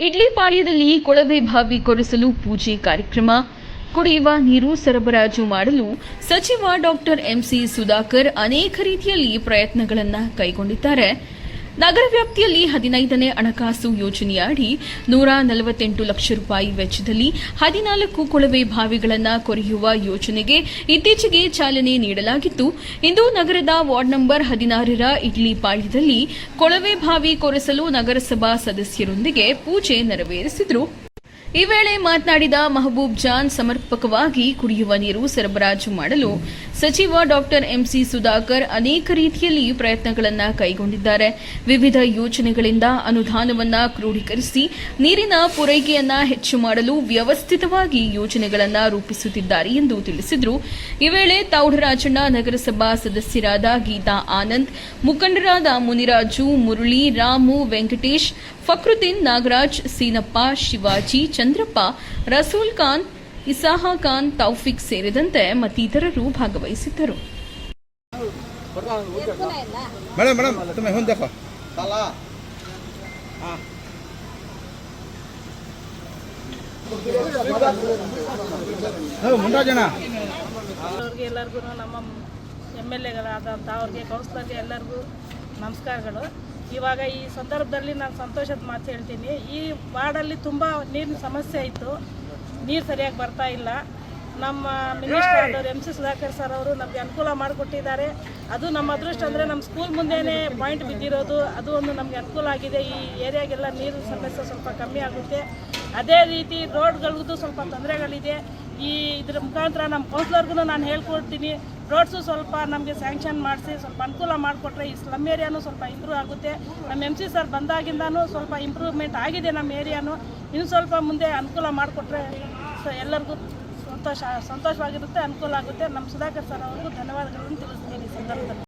ಇಡ್ಲಿಪಾಳ್ಯದಲ್ಲಿ ಕೊಳವೆ ಬಾವಿ ಕೊರೆಸಲು ಪೂಜೆ ಕಾರ್ಯಕ್ರಮ. ಕುಡಿಯುವ ನೀರು ಸರಬರಾಜು ಮಾಡಲು ಸಚಿವ ಡಾಕ್ಟರ್ ಎಂಸಿ ಸುಧಾಕರ್ ಅನೇಕ ರೀತಿಯಲ್ಲಿ ಪ್ರಯತ್ನಗಳನ್ನು ಕೈಗೊಂಡಿದ್ದಾರೆ. ನಗರ ವ್ಯಾಪ್ತಿಯಲ್ಲಿ ಹದಿನೈದನೇ ಹಣಕಾಸು ಯೋಜನೆಯಡಿ ನೂರ ನಲವತ್ತೆಂಟು ಲಕ್ಷ ರೂಪಾಯಿ ವೆಚ್ಚದಲ್ಲಿ ಹದಿನಾಲ್ಕು ಕೊಳವೆ ಬಾವಿಗಳನ್ನು ಕೊರೆಯುವ ಯೋಜನೆಗೆ ಇತ್ತೀಚೆಗೆ ಚಾಲನೆ ನೀಡಲಾಗಿತ್ತು. ಇಂದು ನಗರದ ವಾರ್ಡ್ ನಂಬರ್ ಹದಿನಾರರ ಇಡ್ಲಿಪಾಳ್ಯದಲ್ಲಿ ಕೊಳವೆ ಬಾವಿ ಕೊರೆಸಲು ನಗರಸಭಾ ಸದಸ್ಯರೊಂದಿಗೆ ಪೂಜೆ ನೆರವೇರಿಸಿದರು. ಈ ವೇಳೆ ಮಾತನಾಡಿದ ಮಹಬೂಬ್ ಜಾನ್, ಸಮರ್ಪಕವಾಗಿ ಕುಡಿಯುವ ನೀರು ಸರಬರಾಜು ಮಾಡಲು ಸಚಿವ ಡಾಕ್ಟರ್ ಎಂಸಿ ಸುಧಾಕರ್ ಅನೇಕ ರೀತಿಯಲ್ಲಿ ಪ್ರಯತ್ನಗಳನ್ನು ಕೈಗೊಂಡಿದ್ದಾರೆ. ವಿವಿಧ ಯೋಜನೆಗಳಿಂದ ಅನುದಾನವನ್ನ ಕ್ರೋಢೀಕರಿಸಿ ನೀರಿನ ಪೂರೈಕೆಯನ್ನ ಹೆಚ್ಚು ಮಾಡಲು ವ್ಯವಸ್ಥಿತವಾಗಿ ಯೋಜನೆಗಳನ್ನು ರೂಪಿಸುತ್ತಿದ್ದಾರೆ ಎಂದು ತಿಳಿಸಿದರು. ಈ ವೇಳೆ ತೌಡರಾಜಣ್ಣ, ನಗರಸಭಾ ಸದಸ್ಯರಾದ ಗೀತಾ ಆನಂದ್, ಮುಖಂಡರಾದ ಮುನಿರಾಜು, ಮುರಳಿ, ರಾಮು, ವೆಂಕಟೇಶ್, ಫಕ್ರುದ್ದೀನ್ ನಾಗರಾಜ್, ಸೀನಪ್ಪ, ಶಿವಾಜಿ ಚಂದ್ರಪ್ಪ ರಸೂಲ್ ಖಾನ್ ಇಸಾಹ ಖಾನ್ ತೌಫಿಕ್ ಸೇರಿದಂತೆ ಮತ್ತಿತರರು ಭಾಗವಹಿಸಿದ್ದರು. ಎಲ್ಲರಿಗೂ ನಮ್ಮ ಎಂ ಎಲ್ ಎಗಳಾದಂಥ ಅವ್ರಿಗೆ ಕೌನ್ಸಿಲರ್ಗೆ ಎಲ್ಲರಿಗೂ ನಮಸ್ಕಾರಗಳು. ಇವಾಗ ಈ ಸಂದರ್ಭದಲ್ಲಿ ನಾನು ಸಂತೋಷದ ಮಾತು ಹೇಳ್ತೀನಿ. ಈ ವಾರ್ಡಲ್ಲಿ ತುಂಬ ನೀರಿನ ಸಮಸ್ಯೆ ಇತ್ತು ನೀರು ಸರಿಯಾಗಿ ಬರ್ತಾ ಇಲ್ಲ. ನಮ್ಮ ಮಿನಿಸ್ಟರ್ ಆದವರು ಎಂ ಸಿ ಸುಧಾಕರ್ ಸರ್ ಅವರು ನಮಗೆ ಅನುಕೂಲ ಮಾಡಿಕೊಟ್ಟಿದ್ದಾರೆ. ಅದು ನಮ್ಮ ಅದೃಷ್ಟ ಅಂದರೆ ನಮ್ಮ ಸ್ಕೂಲ್ ಮುಂದೆನೇ ಪಾಯಿಂಟ್ ಬಿದ್ದಿರೋದು. ಅದು ಒಂದು ನಮಗೆ ಅನುಕೂಲ ಆಗಿದೆ. ಈ ಏರಿಯಾಗೆಲ್ಲ ನೀರು ಸಮಸ್ಯೆ ಸ್ವಲ್ಪ ಕಮ್ಮಿ ಆಗುತ್ತೆ. ಅದೇ ರೀತಿ ರೋಡ್ಗಳಿಗೂ ಸ್ವಲ್ಪ ತೊಂದರೆಗಳಿದೆ. ಈ ಇದ್ರ ಮುಖಾಂತರ ನಮ್ಮ ಕೌನ್ಸಿಲರ್ಗೂ ನಾನು ಹೇಳ್ಕೊಡ್ತೀನಿ. ರೋಡ್ಸು ಸ್ವಲ್ಪ ನಮಗೆ ಸ್ಯಾಂಕ್ಷನ್ ಮಾಡಿಸಿ, ಸ್ವಲ್ಪ ಅನುಕೂಲ ಮಾಡಿಕೊಟ್ರೆ ಈ ಸ್ಲಮ್ ಏರಿಯಾನು ಸ್ವಲ್ಪ ಇಂಪ್ರೂವ್ ಆಗುತ್ತೆ. ನಮ್ಮ ಎಂ ಸಿ ಸರ್ ಬಂದಾಗಿಂದನೂ ಸ್ವಲ್ಪ ಇಂಪ್ರೂವ್ಮೆಂಟ್ ಆಗಿದೆ ನಮ್ಮ ಏರಿಯಾನು ಇನ್ನು ಸ್ವಲ್ಪ ಮುಂದೆ ಅನುಕೂಲ ಮಾಡಿಕೊಟ್ರೆ ಎಲ್ಲರಿಗೂ ಸಂತೋಷ, ಸಂತೋಷವಾಗಿರುತ್ತೆ, ಅನುಕೂಲ ಆಗುತ್ತೆ. ನಮ್ಮ ಸುಧಾಕರ್ ಸರ್ ಅವ್ರಿಗೂ ಧನ್ಯವಾದಗಳನ್ನು ತಿಳಿಸ್ತೀನಿ ಸಂದರ್ಭದಲ್ಲಿ.